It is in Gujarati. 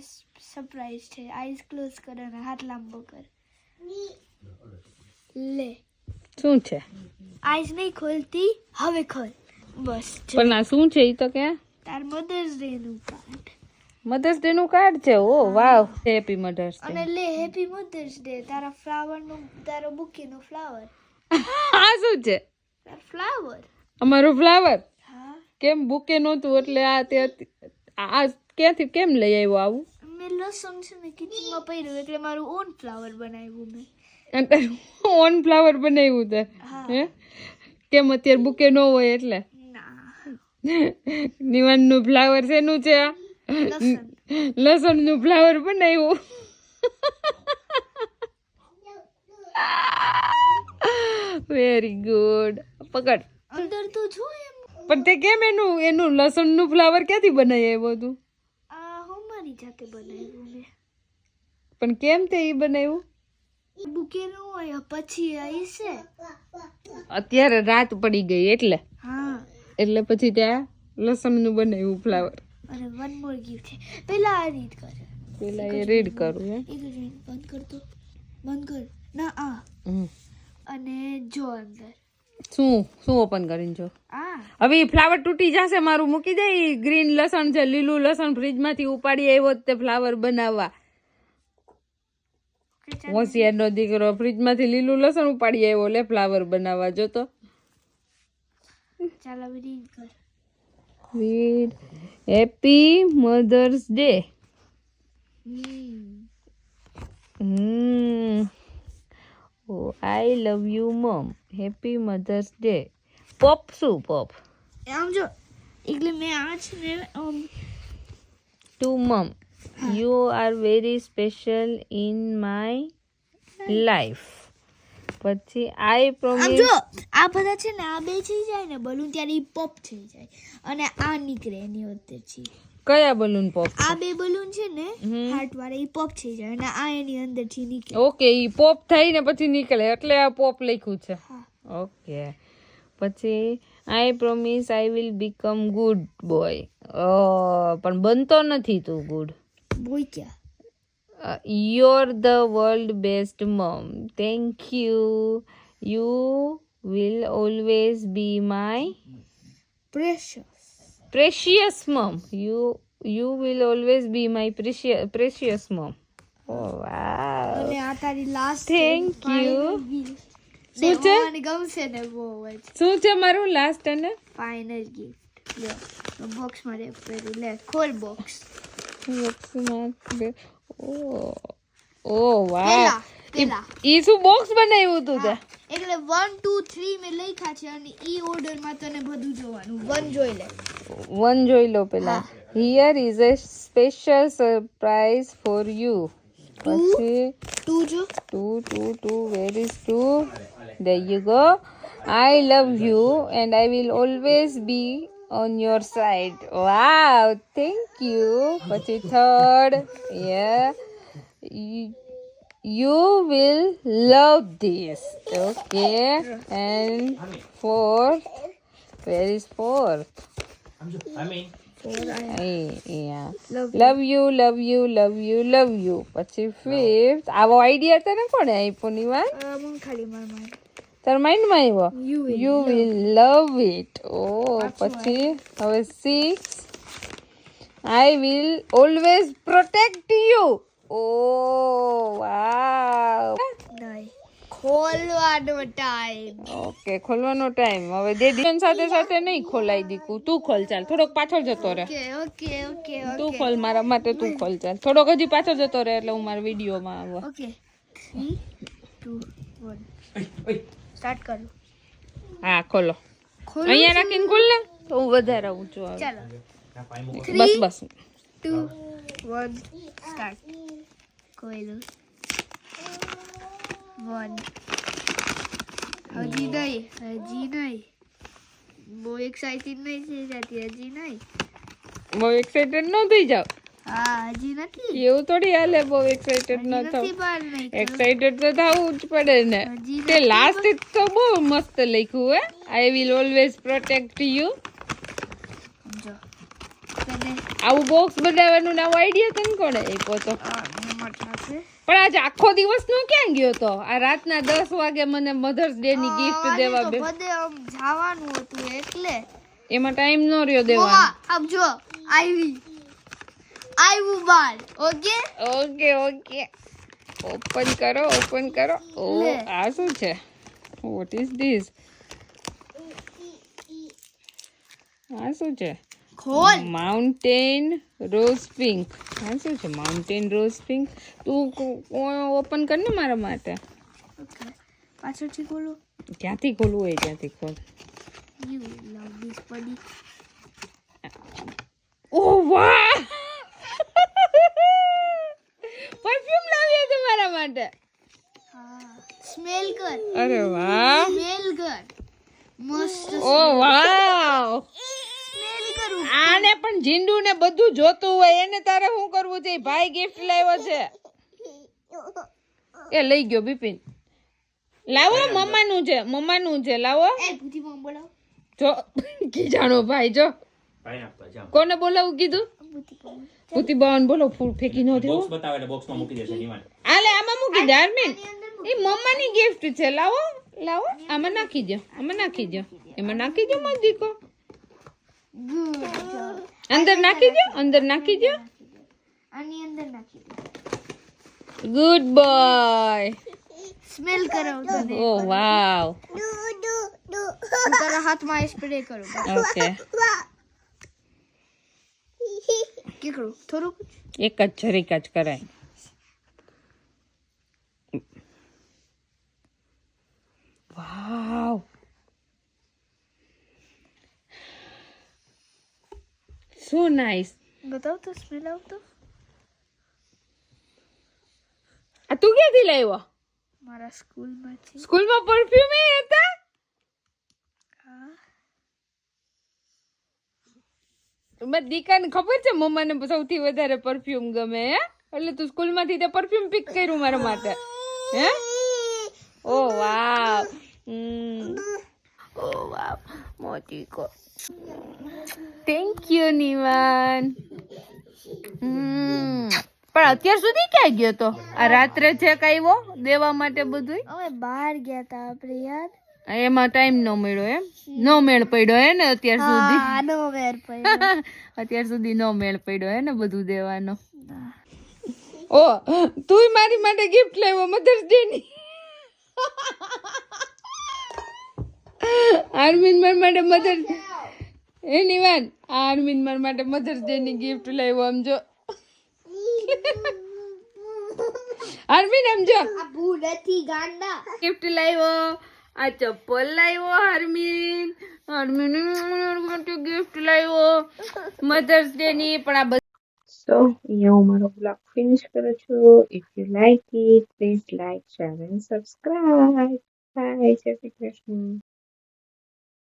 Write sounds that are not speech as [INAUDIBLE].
સરપ્રાઈઝ છે. આઈઝ ક્લોઝ કર અને હાથ લાંબો કર. લે. શું છે? આઈઝ નહીં ખોલતી હવે ખોલ. બસ. પણ આ શું છે એ તો કે? તાર મધર્સ ડે નું કાર્ડ મધર્સ ડે નું કાર્ડ છે? Oh wow. હેપી મધર્સ અને લે હેપી મધર્સ ડે તારા ફ્લાવરનું તારો બુકે નું ફ્લાવર આ શું છે? તાર ફ્લાવર અમારો ફ્લાવર કેમ બુકે નહોતું? એટલે આ તે આ ક્યાંથી કેમ લઈ આવ્યો આવું? મેં લસણ છે ને કિચનમાં પડ્યું એટલે મારું ઓન ફ્લાવર બનાવ્યું મેં. અને ઓન ફ્લાવર બનાવ્યું તે? હે. કેમ અત્યારે બુકે ન હોય એટલે? ના. નિવાનનું ફ્લાવર શેનું છે લસણનું ફ્લાવર બનાવ્યું. વેરી ગુડ પકડ. અંદર તો જો એમ. પણ તે કેમ એનું એનું લસણનું ફ્લાવર ક્યાંથી બનાવી આવ્યો તું? આ હું મારી જાતે બનાવ્યું મેં. પણ કેમ તે ઈ બનાવ્યું? બુકે નું હોય પછી આવી છે અત્યારે રાત પડી ગઈ એટલે. હા. એટલે પછી ત્યાં લસણનું બનાવ્યું ફ્લાવર અને વન મોર છે. પેલા આ રીત કર. પેલા એ રીડ કરું હે એક મિનિટ બંધ કર તો. બંધ કર. ના આ. અને જો અંદર. શું શું ઓપન કરીને જો? હવે ફ્લાવર તૂટી જશે મારું મૂકી દે ગ્રીન લસણ છે લીલું લસણ ફ્રીજમાંથી ઉપાડી આવ્યો તે ફ્લાવર બનાવવા. હોશિયાર નો હોશિયારનો દીકરો ફ્રીજમાંથી લીલું લસણ ઉપાડી આવ્યો લે ફ્લાવર બનાવવા જો તો. ચાલ હવે કર. Read happy mother's day hmm. I love you mom. Happy mother's day. Pop શું પોપ? આમ જો એટલે મેં આ છે ને to mom you are very special in my life પછી આઈ પ્રોમિસ જો આ બધા છે ને આ બે થઈ જાય ને બલૂન ત્યારે પોપ થઈ જાય. અને આ નીકળે એની અંદરથી કયા બલૂન પોપ આ બે બલૂન છે ને. હાર્ટ વાળા ઈ પોપ થઈ જાય અને આ એની અંદરથી નીકળે. ઓકે ઈ પોપ થઈને પછી નીકળે એટલે આ પોપ લખ્યું છે. ઓકે પછી I promise I will become good boy પણ બનતો નથી તું ગુડ બોય ક્યાં? Your the world best mom thank you you will always be my precious precious mom you you will always be my precious precious mom oh wow અને આ તારી લાસ્ટ Thank you. શું છે? મને ગમશે ને બહુ જ શું છે મારું લાસ્ટ અને ફાઇનલ ગિફ્ટ લ્યો બોક્સમાં રેપ કર્યું લે ખોલ બોક્સ ઓ વાહ પેલા પેલા ઈ શું બોક્સ બનાવ્યું તું? તે એટલે 1 2 3 મે લખ્યા છે અને ઈ ઓર્ડરમાં તને બધું જોવાનું. વન જોઈ લે. વન જોઈ લો પેલા. Here is a special surprise for you પછી ટુ જો? Two two two where is two there you go. I love you and i will always be on your side. Wow thank you. પછી third yeah. you, you will love this okay and fourth where is fourth Ay, yeah. Love love you love you love you love you પછી ફિફ્થ આવો આઈડિયા તને કોણે આપ્યો ની વાત હું ખાલી માર માર તાર માઇન્ડમાં આવ્યો You will you will love it ઓ પછી હવે six I will always protect you Oh wow નહીં. ખોલવાનો ટાઈમ ઓકે ખોલવાનો ટાઈમ હવે ડેડી સાથે સાથે નહીં ખોલાઈ દીકું. તું ખોલ ચાલ. થોડોક પાછળ જતો રહે. ઓકે ઓકે ઓકે તું ખોલ મારા માટે તું ખોલ ચાલ. થોડોક હજી પાછળ જતો રહે એટલે હું મારા વિડીયોમાં આવું. Okay three two one start કરું. હા ખોલો. અહીંયા રાખીને ખોલ ને. તો હું વધારે ઊંચો આવે ચાલો. બસ બસ. ટુ વન સ્ટાર્ટ કોયલું વન હજી નહીં હજી નહીં બહુ એક્સાઇટેડ નહીં થઈ જતી હજી નહીં બહુ એક્સાઇટેડ ન થઈ જાવ હા હજી નથી એવું થોડી હાલે બહુ એક્સાઇટેડ ન થાવ એક્સાઇટેડ તો થવું જ પડે ને તે લાસ્ટ તો બહુ મસ્ત લખ્યું હે I will always protect you આવું બોક્સ બનાવવાનું ને આવો આઈડિયા તને કોણે આપ્યો તો પણ આજે આખો દિવસ નો ક્યાં ગયો તો? આ રાતના દસ વાગે મને મધર્સ ડે ની ગિફ્ટ દેવા બે. જવાનું હતું એટલે. એમાં ટાઈમ નો રહ્યો દેવાનો. મમ્મા આમ જો આવી. આવ્યું બાર ઓકે? Okay okay. ઓપન કરો ઓપન કરો. ઓ આ શું છે? વોટ ઇઝ ધીસ આ શું છે? ખોલ માઉન્ટેન રોઝ પિંક આ શું છે માઉન્ટેન રોઝ પિંક તું ઓપન કર ને મારા માટે ઓકે પાછળથી ખોલો ક્યાંથી ખોલવું હોય ત્યાંથી ખોલ યુ લવ ધીસ બડી ઓ વાહ પરફ્યુમ લાવ્યા છે મારા માટે હા સ્મેલ કર અરે વાહ સ્મેલ કર મસ્ત ઓ વાવ સ્મેલ કરું આને પણ ઝીંડું ને બધું જોતું હોય એને તારે શું કરવું છે? ભાઈ ગિફ્ટ લાવ્યો છે. એ લઈ ગયો બિપિન. લાવો મમ્માનું છે મમ્માનું છે લાવો. જો કી મમ બોલાવ. જો કીજાણો ભાઈ જો. કોને બોલાવું કીધું? પૂતી બાવન બોલો ફૂલ ફેંકી ન થયો બોક્સ બતાવે એટલે બોક્સમાં મૂકી દેશે નિવાન આલે આમાં મૂકી દે આરમીન એ મમ્માની ગિફ્ટ છે લાવો. લાવો. આમાં નાખી દો આમાં નાખી દો એમાં નાખી દો મારો દીકો. અંદર નાખી દો અંદર નાખી દો આની અંદર નાખી દે ગુડ બોય સ્મેલ કરાવ તને ઓ વાવ હું તારા હાથમાં સ્પ્રે કરું ઓકે કે કરું થોડુંક એક જ જરીક જ કરાય વાવ સો નાઇસ બતાવ તો સ્મેલ આવતો આ તું ક્યાંથી લાવ્યો મારા સ્કૂલમાંથી સ્કૂલમાં પરફ્યુમ એ હતા મારી દીકાને ખબર છે મમ્માને સૌથી વધારે પરફ્યુમ ગમે હે એટલે તું સ્કૂલમાંથી તે પરફ્યુમ પિક કર્યું મારા માટે હે ઓ વાવ ઓ વાવ મોટી કો થેન્ક યુ નિવાન પણ અત્યાર સુધી ક્યાં ગયો તો? આ રાત્રે છે આવ્યો દેવા માટે બધું અમે બહાર ગયા તા આપણે યાર એમાં ટાઈમ ન મળ્યો એમ? નો મેળ પડ્યો હે ને અત્યાર સુધી? નો વેર પડ્યો. [LAUGHS] અત્યાર સુધી નો મેળ પડ્યો હે ને બધું દેવાનો. ઓ તુંય મારી માટે ગિફ્ટ લાવ્યો મધર્સ ડે ની. [LAUGHS] આર્મીન મારા માટે મધર એની વાત આર્મીન માર માટે મધર ડેની ગિફ્ટ લાવ્યો આમ જો. આર્મીન આમ જો. આ ભૂ નથી ગાંડા. ગિફ્ટ લાવ્યો. આ ચપ્પલ લાવ્યો આર્મીન હાર્મિન માટે ગિફ્ટ લાવ્યો. મધર્સ ડે ની પણ આ સો અહીંયા હું મારો બ્લોગ ફિનિશ કરું છું. If you like it please like share and subscribe bye Jai Shri Krishna.